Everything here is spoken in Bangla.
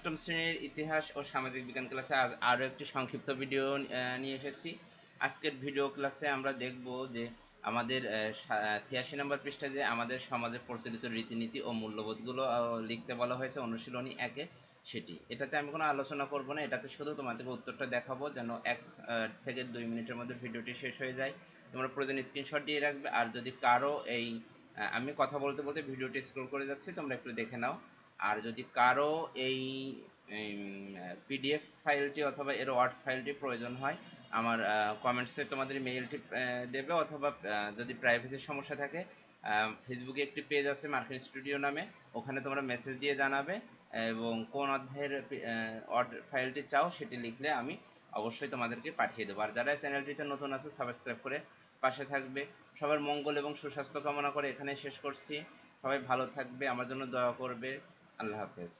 অষ্টম শ্রেণির ইতিহাস ও সামাজিক বিজ্ঞান ক্লাসে আজ আরও একটি সংক্ষিপ্ত ভিডিও নিয়ে এসেছি। আজকের ভিডিও ক্লাসে আমরা দেখব যে আমাদের ছিয়াশি নম্বর পৃষ্ঠায় যে আমাদের সমাজে প্রচলিত রীতিনীতি ও মূল্যবোধগুলো লিখতে বলা হয়েছে অনুশীলনী একে, সেটি। এটাতে আমি কোনো আলোচনা করব না, এটাতে শুধু তোমাদেরকে উত্তরটা দেখাবো যেন এক থেকে দুই মিনিটের মধ্যে ভিডিওটি শেষ হয়ে যায়। তোমরা প্রয়োজন স্ক্রিনশট দিয়ে রাখবে, আর যদি কারও এই আমি কথা বলতে বলতে ভিডিওটি স্ক্রল করে যাচ্ছি, তোমরা একটু দেখে নাও। আর যদি কারও এই পিডিএফ ফাইলটি অথবা এর ওয়ার্ড ফাইলটি প্রয়োজন হয়, আমার কমেন্টসে তোমাদের মেইলটি দেবে অথবা যদি প্রাইভেসির সমস্যা থাকে ফেসবুকে একটি পেজ আছে মার্কিন স্টুডিও নামে, ওখানে তোমরা মেসেজ দিয়ে জানাবে এবং কোন অধ্যায়ের ওয়ার্ড ফাইলটি চাও সেটি লিখলে আমি অবশ্যই তোমাদেরকে পাঠিয়ে দেবো। আর যারা চ্যানেলটিতে নতুন আছো সাবস্ক্রাইব করে পাশে থাকবে। সবার মঙ্গল এবং সুস্বাস্থ্য কামনা করে এখানে শেষ করছি। সবাই ভালো থাকবে, আমার জন্য দয়া করবে। আল্লাহ হাফেজ।